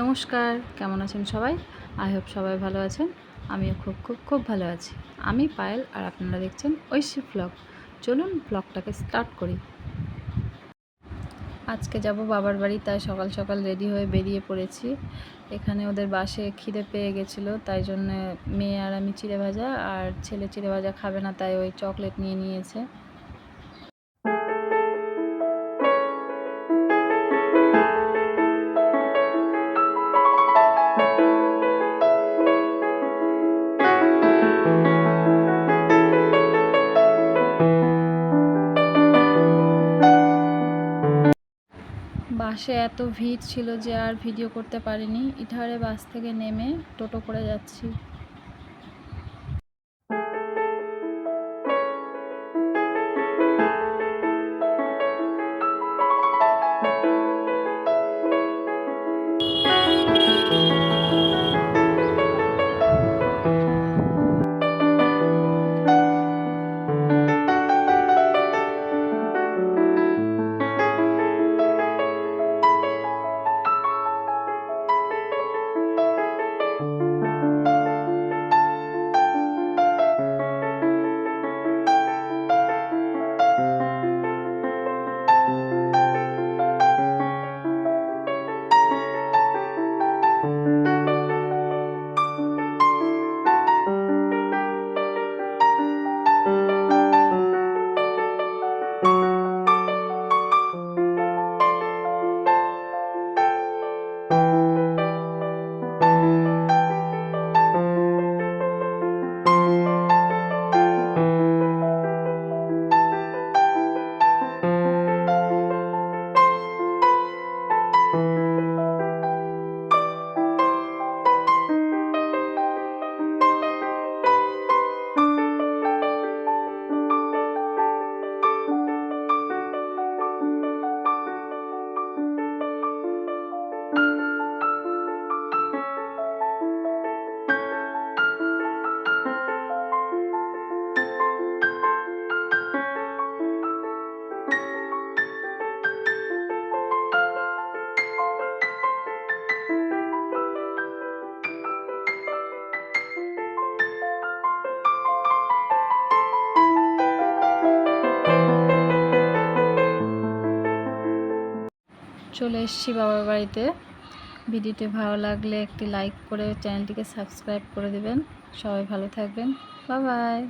নমস্কার, কেমন আছেন সবাই? আই হোপ সবাই ভালো আছেন। আমিও খুব খুব খুব ভালো আছি। আমি পায়েল আর আপনারা দেখছেন ঐশী ব্লগ চলুন ব্লগটাকে স্টার্ট করি। আজকে যাব বাবার বাড়ি, তাই সকাল সকাল রেডি হয়ে বেরিয়ে পড়েছি। এখানে ওদের বাসে খিদে পেয়ে গেছিল, তাই জন্য মেয়ে আর আমি চিড়ে ভাজা, আর ছেলে চিড়ে ভাজা খাবে না, তাই ওই চকলেট নিয়ে নিয়েছে। বাসে এত ভিড় ছিল যে আর ভিডিও করতে পারিনি। ইটাহারে বাস থেকে নেমে টোটো করে যাচ্ছি। চলে এসেছি বাবার বাড়িতে। ভিডিওটি ভালো লাগলে একটি লাইক করে চ্যানেলটিকে সাবস্ক্রাইব করে দেবেন। সবাই ভালো থাকবেন। Bye bye